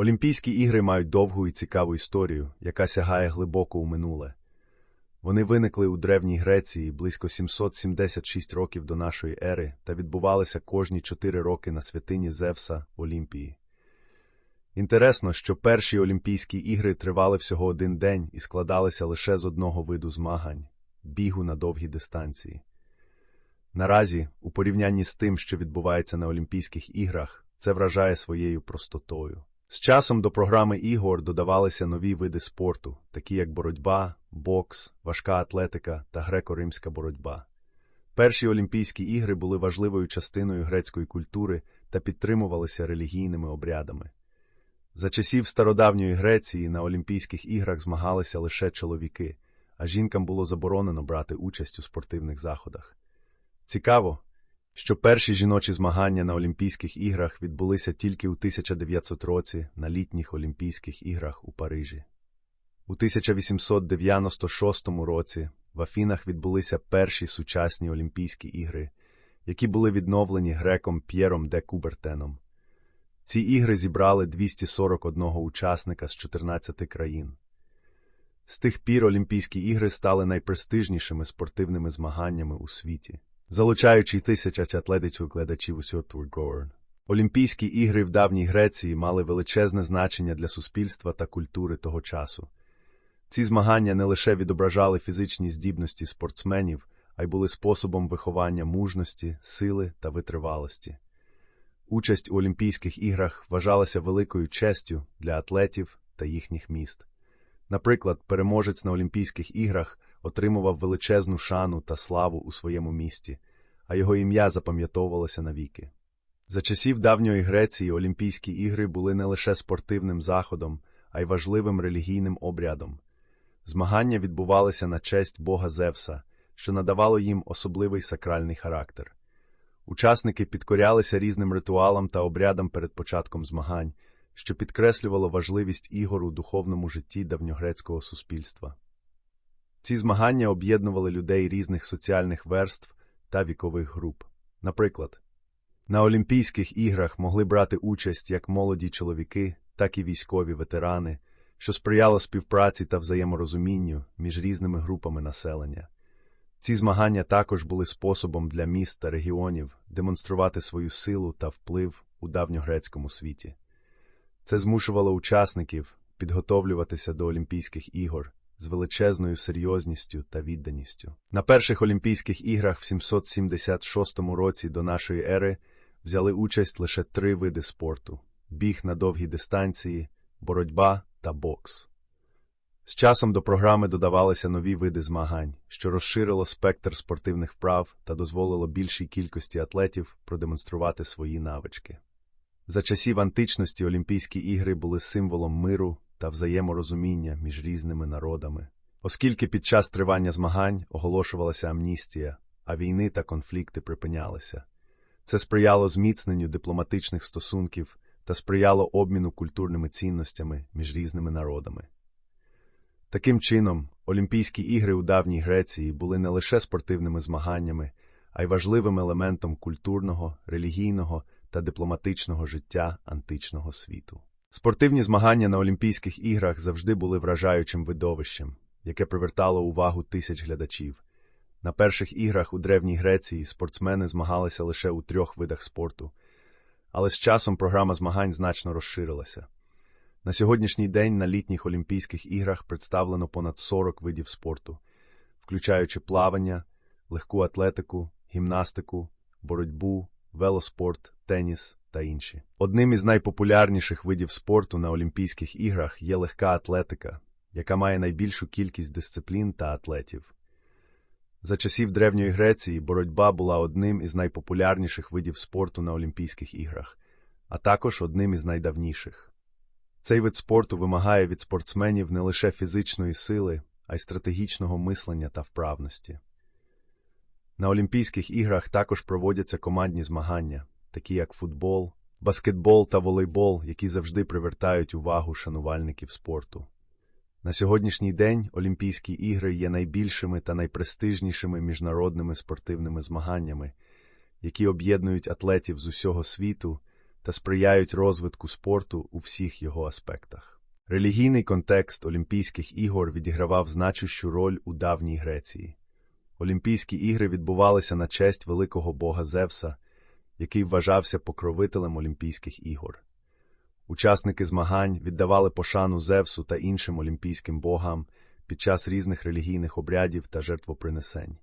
Олімпійські ігри мають довгу і цікаву історію, яка сягає глибоко у минуле. Вони виникли у Древній Греції близько 776 років до нашої ери та відбувалися кожні 4 роки на святині Зевса Олімпії. Інтересно, що перші Олімпійські ігри тривали всього один день і складалися лише з одного виду змагань бігу на довгі дистанції. Наразі, у порівнянні з тим, що відбувається на Олімпійських іграх, це вражає своєю простотою. З часом до програми ігор додавалися нові види спорту, такі як боротьба, бокс, важка атлетика та греко-римська боротьба. Перші Олімпійські ігри були важливою частиною грецької культури та підтримувалися релігійними обрядами. За часів стародавньої Греції на Олімпійських іграх змагалися лише чоловіки, а жінкам було заборонено брати участь у спортивних заходах. Цікаво, що перші жіночі змагання на Олімпійських іграх відбулися тільки у 1900 році на літніх Олімпійських іграх у Парижі. У 1896 році в Афінах відбулися перші сучасні Олімпійські ігри, які були відновлені греком П'єром де Кубертеном. Ці ігри зібрали 241 учасника з 14 країн. З тих пір Олімпійські ігри стали найпрестижнішими спортивними змаганнями у світі, залучаючи тисячі атлетичних глядачів усього Тургорн. Олімпійські ігри в давній Греції мали величезне значення для суспільства та культури того часу. Ці змагання не лише відображали фізичні здібності спортсменів, а й були способом виховання мужності, сили та витривалості. Участь у Олімпійських іграх вважалася великою честю для атлетів та їхніх міст. Наприклад, переможець на Олімпійських іграх отримував величезну шану та славу у своєму місті, а його ім'я запам'ятовувалося навіки. За часів давньої Греції Олімпійські ігри були не лише спортивним заходом, а й важливим релігійним обрядом. Змагання відбувалися на честь Бога Зевса, що надавало їм особливий сакральний характер. Учасники підкорялися різним ритуалам та обрядам перед початком змагань, що підкреслювало важливість ігор у духовному житті давньогрецького суспільства. Ці змагання об'єднували людей різних соціальних верств та вікових груп. Наприклад, на Олімпійських іграх могли брати участь як молоді чоловіки, так і військові ветерани, що сприяло співпраці та взаєморозумінню між різними групами населення. Ці змагання також були способом для міст та регіонів демонструвати свою силу та вплив у давньогрецькому світі. Це змушувало учасників підготовлюватися до Олімпійських ігор з величезною серйозністю та відданістю. На перших Олімпійських іграх в 776 році до нашої ери взяли участь лише три види спорту: біг на довгі дистанції, боротьба та бокс. З часом до програми додавалися нові види змагань, що розширило спектр спортивних вправ та дозволило більшій кількості атлетів продемонструвати свої навички. За часів античності Олімпійські ігри були символом миру та взаєморозуміння між різними народами, оскільки під час тривання змагань оголошувалася амністія, а війни та конфлікти припинялися. Це сприяло зміцненню дипломатичних стосунків та сприяло обміну культурними цінностями між різними народами. Таким чином, Олімпійські ігри у давній Греції були не лише спортивними змаганнями, а й важливим елементом культурного, релігійного та дипломатичного життя античного світу. Спортивні змагання на Олімпійських іграх завжди були вражаючим видовищем, яке привертало увагу тисяч глядачів. На перших іграх у Древній Греції спортсмени змагалися лише у трьох видах спорту, але з часом програма змагань значно розширилася. На сьогоднішній день на літніх Олімпійських іграх представлено понад 40 видів спорту, включаючи плавання, легку атлетику, гімнастику, боротьбу, велоспорт, теніс та інші. Одним із найпопулярніших видів спорту на Олімпійських іграх є легка атлетика, яка має найбільшу кількість дисциплін та атлетів. За часів Древньої Греції боротьба була одним із найпопулярніших видів спорту на Олімпійських іграх, а також одним із найдавніших. Цей вид спорту вимагає від спортсменів не лише фізичної сили, а й стратегічного мислення та вправності. На Олімпійських іграх також проводяться командні змагання, такі як футбол, баскетбол та волейбол, які завжди привертають увагу шанувальників спорту. На сьогоднішній день Олімпійські ігри є найбільшими та найпрестижнішими міжнародними спортивними змаганнями, які об'єднують атлетів з усього світу та сприяють розвитку спорту у всіх його аспектах. Релігійний контекст Олімпійських ігор відігравав значущу роль у давній Греції. Олімпійські ігри відбувалися на честь великого бога Зевса, який вважався покровителем Олімпійських ігор. Учасники змагань віддавали пошану Зевсу та іншим олімпійським богам під час різних релігійних обрядів та жертвопринесень.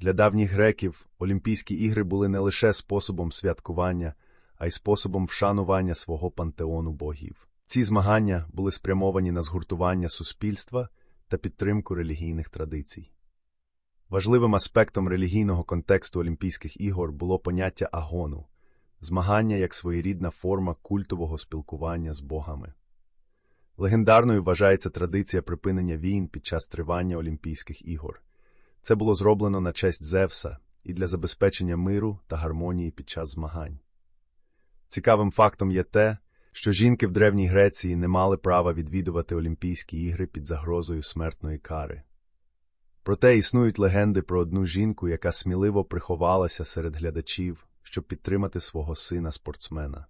Для давніх греків Олімпійські ігри були не лише способом святкування, а й способом вшанування свого пантеону богів. Ці змагання були спрямовані на згуртування суспільства та підтримку релігійних традицій. Важливим аспектом релігійного контексту Олімпійських ігор було поняття агону змагання як своєрідна форма культового спілкування з богами. Легендарною вважається традиція припинення війн під час тривання Олімпійських ігор. Це було зроблено на честь Зевса і для забезпечення миру та гармонії під час змагань. Цікавим фактом є те, що жінки в Древній Греції не мали права відвідувати Олімпійські ігри під загрозою смертної кари. Проте існують легенди про одну жінку, яка сміливо приховалася серед глядачів, щоб підтримати свого сина спортсмена.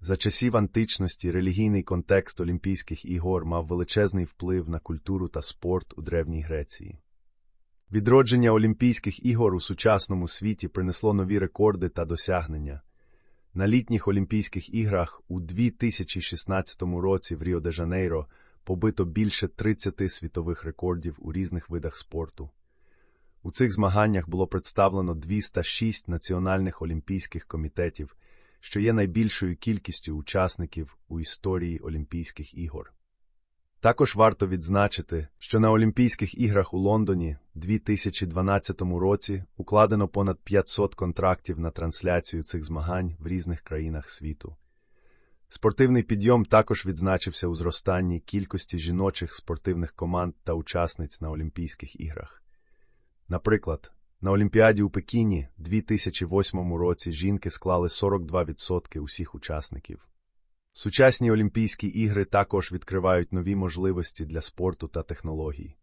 За часів античності релігійний контекст Олімпійських ігор мав величезний вплив на культуру та спорт у Древній Греції. Відродження Олімпійських ігор у сучасному світі принесло нові рекорди та досягнення. На літніх Олімпійських іграх у 2016 році в Ріо де Жанейро побито більше 30 світових рекордів у різних видах спорту. У цих змаганнях було представлено 206 національних олімпійських комітетів, що є найбільшою кількістю учасників у історії Олімпійських ігор. Також варто відзначити, що на Олімпійських іграх у Лондоні 2012 році укладено понад 500 контрактів на трансляцію цих змагань в різних країнах світу. Спортивний підйом також відзначився у зростанні кількості жіночих спортивних команд та учасниць на Олімпійських іграх. Наприклад, на Олімпіаді у Пекіні 2008 році жінки склали 42% усіх учасників. Сучасні Олімпійські ігри також відкривають нові можливості для спорту та технологій.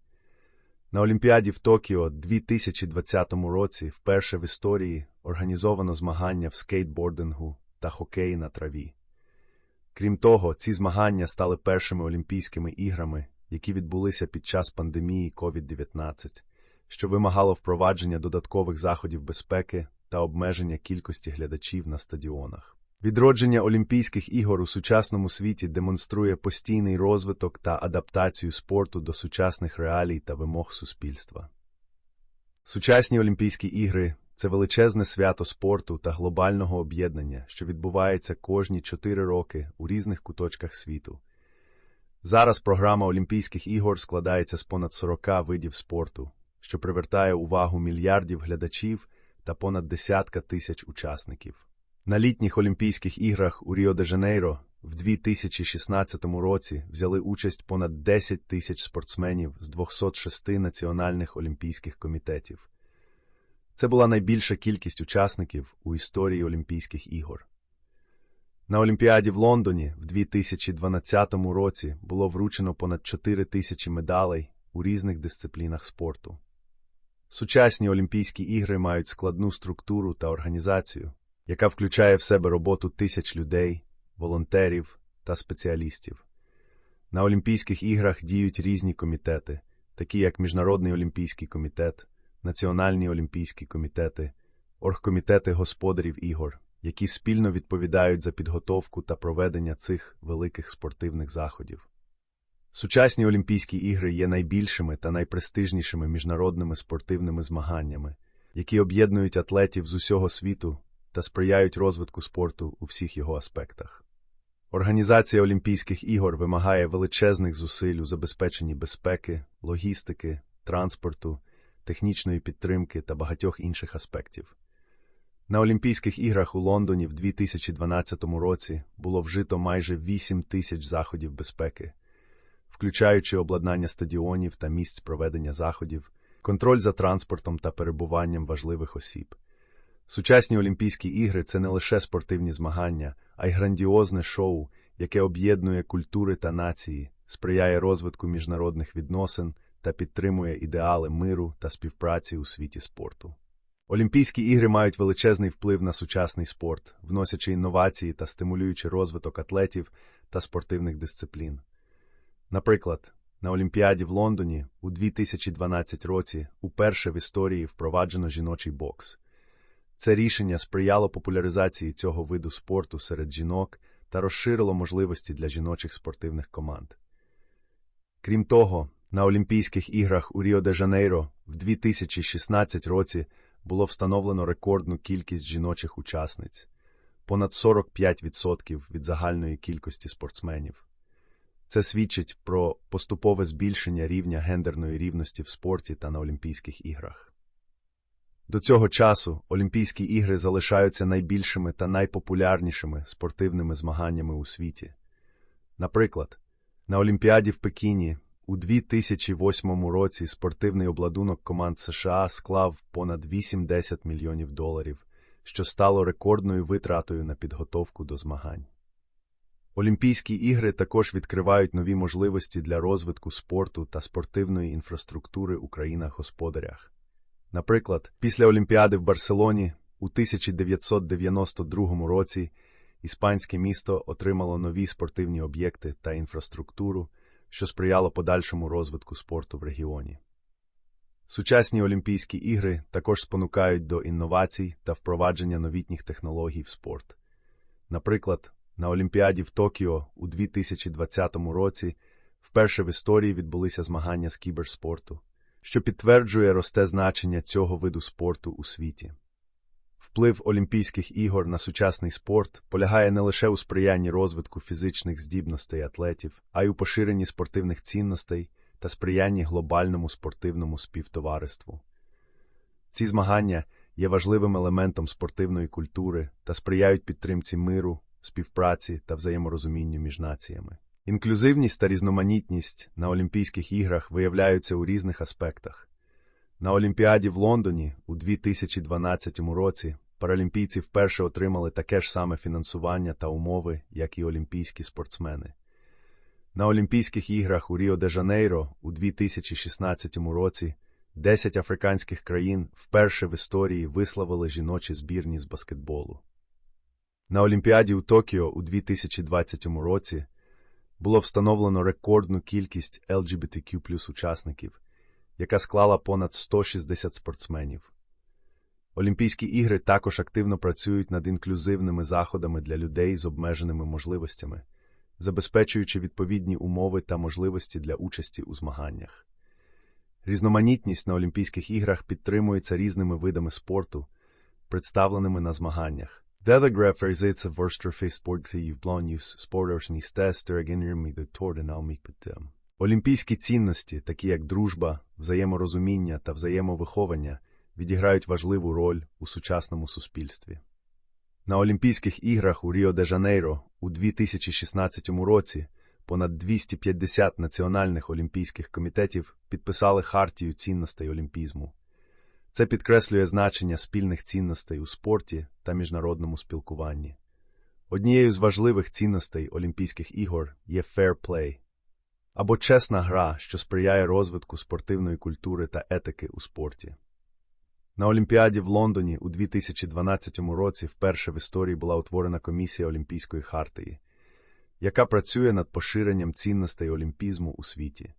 На Олімпіаді в Токіо 2020 році вперше в історії організовано змагання в скейтбордингу та хокеї на траві. Крім того, ці змагання стали першими Олімпійськими іграми, які відбулися під час пандемії COVID-19, що вимагало впровадження додаткових заходів безпеки та обмеження кількості глядачів на стадіонах. Відродження Олімпійських ігор у сучасному світі демонструє постійний розвиток та адаптацію спорту до сучасних реалій та вимог суспільства. Сучасні Олімпійські ігри це величезне свято спорту та глобального об'єднання, що відбувається кожні чотири роки у різних куточках світу. Зараз програма Олімпійських ігор складається з понад 40 видів спорту, що привертає увагу мільярдів глядачів та понад десятка тисяч учасників. На літніх Олімпійських іграх у Ріо де Жанейро в 2016 році взяли участь понад 10 тисяч спортсменів з 206 національних олімпійських комітетів. Це була найбільша кількість учасників у історії Олімпійських ігор. На Олімпіаді в Лондоні в 2012 році було вручено понад 4 тисячі медалей у різних дисциплінах спорту. Сучасні Олімпійські ігри мають складну структуру та організацію, яка включає в себе роботу тисяч людей, волонтерів та спеціалістів. На Олімпійських іграх діють різні комітети, такі як Міжнародний олімпійський комітет, Національні олімпійські комітети, оргкомітети господарів ігор, які спільно відповідають за підготовку та проведення цих великих спортивних заходів. Сучасні Олімпійські ігри є найбільшими та найпрестижнішими міжнародними спортивними змаганнями, які об'єднують атлетів з усього світу та сприяють розвитку спорту у всіх його аспектах. Організація Олімпійських ігор вимагає величезних зусиль у забезпеченні безпеки, логістики, транспорту, технічної підтримки та багатьох інших аспектів. На Олімпійських іграх у Лондоні в 2012 році було вжито майже 8 тисяч заходів безпеки, включаючи обладнання стадіонів та місць проведення заходів, контроль за транспортом та перебуванням важливих осіб. Сучасні Олімпійські ігри це не лише спортивні змагання, а й грандіозне шоу, яке об'єднує культури та нації, сприяє розвитку міжнародних відносин та підтримує ідеали миру та співпраці у світі спорту. Олімпійські ігри мають величезний вплив на сучасний спорт, вносячи інновації та стимулюючи розвиток атлетів та спортивних дисциплін. Наприклад, на Олімпіаді в Лондоні у 2012 році уперше в історії впроваджено жіночий бокс. Це рішення сприяло популяризації цього виду спорту серед жінок та розширило можливості для жіночих спортивних команд. Крім того, на Олімпійських іграх у Ріо-де-Жанейро в 2016 році було встановлено рекордну кількість жіночих учасниць понад 45% від загальної кількості спортсменів. Це свідчить про поступове збільшення рівня гендерної рівності в спорті та на Олімпійських іграх. До цього часу Олімпійські ігри залишаються найбільшими та найпопулярнішими спортивними змаганнями у світі. Наприклад, на Олімпіаді в Пекіні у 2008 році спортивний обладунок команд США склав понад 80 мільйонів доларів, що стало рекордною витратою на підготовку до змагань. Олімпійські ігри також відкривають нові можливості для розвитку спорту та спортивної інфраструктури у країнах-господарях. Наприклад, після Олімпіади в Барселоні у 1992 році іспанське місто отримало нові спортивні об'єкти та інфраструктуру, що сприяло подальшому розвитку спорту в регіоні. Сучасні Олімпійські ігри також спонукають до інновацій та впровадження новітніх технологій в спорт. Наприклад, на Олімпіаді в Токіо у 2020 році вперше в історії відбулися змагання з кіберспорту, що підтверджує росте значення цього виду спорту у світі. Вплив Олімпійських ігор на сучасний спорт полягає не лише у сприянні розвитку фізичних здібностей атлетів, а й у поширенні спортивних цінностей та сприянні глобальному спортивному співтовариству. Ці змагання є важливим елементом спортивної культури та сприяють підтримці миру, співпраці та взаєморозумінню між націями. Інклюзивність та різноманітність на Олімпійських іграх виявляються у різних аспектах. На Олімпіаді в Лондоні у 2012 році паралімпійці вперше отримали таке ж саме фінансування та умови, як і олімпійські спортсмени. На Олімпійських іграх у Ріо-де-Жанейро у 2016 році 10 африканських країн вперше в історії висловили жіночі збірні з баскетболу. На Олімпіаді у Токіо у 2020 році було встановлено рекордну кількість LGBTQ учасників, яка склала понад 160 спортсменів. Олімпійські ігри також активно працюють над інклюзивними заходами для людей з обмеженими можливостями, забезпечуючи відповідні умови та можливості для участі у змаганнях. Різноманітність на Олімпійських іграх підтримується різними видами спорту, представленими на змаганнях. В Орстрофі спортів блонюс спортерсні стестер генермі торденалмік питем. Олімпійські цінності, такі як дружба, взаєморозуміння та взаємовиховання, відіграють важливу роль у сучасному суспільстві. На Олімпійських іграх у Ріо-де-Жанейро у 2016 році понад 250 національних олімпійських комітетів підписали хартію цінностей олімпізму. Це підкреслює значення спільних цінностей у спорті та міжнародному спілкуванні. Однією з важливих цінностей Олімпійських ігор є play або чесна гра, що сприяє розвитку спортивної культури та етики у спорті. На Олімпіаді в Лондоні у 2012 році вперше в історії була утворена комісія Олімпійської хартії, яка працює над поширенням цінностей олімпізму у світі.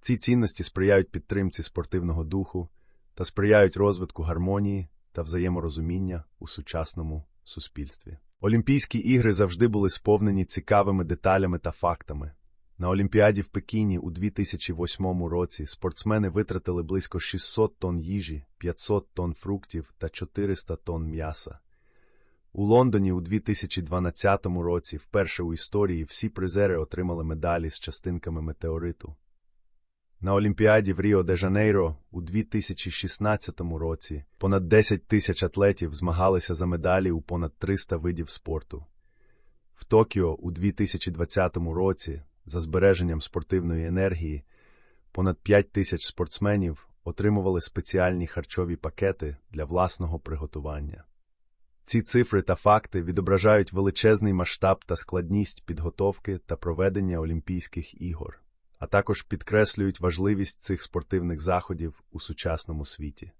Ці цінності сприяють підтримці спортивного духу та сприяють розвитку гармонії та взаєморозуміння у сучасному суспільстві. Олімпійські ігри завжди були сповнені цікавими деталями та фактами. На Олімпіаді в Пекіні у 2008 році спортсмени витратили близько 600 тонн їжі, 500 тонн фруктів та 400 тонн м'яса. У Лондоні у 2012 році вперше у історії всі призери отримали медалі з частинками метеориту. На Олімпіаді в Ріо де Жанейро у 2016 році понад 10 тисяч атлетів змагалися за медалі у понад 300 видів спорту. В Токіо у 2020 році, за збереженням спортивної енергії, понад 5 тисяч спортсменів отримували спеціальні харчові пакети для власного приготування. Ці цифри та факти відображають величезний масштаб та складність підготовки та проведення Олімпійських ігор а також підкреслюють важливість цих спортивних заходів у сучасному світі.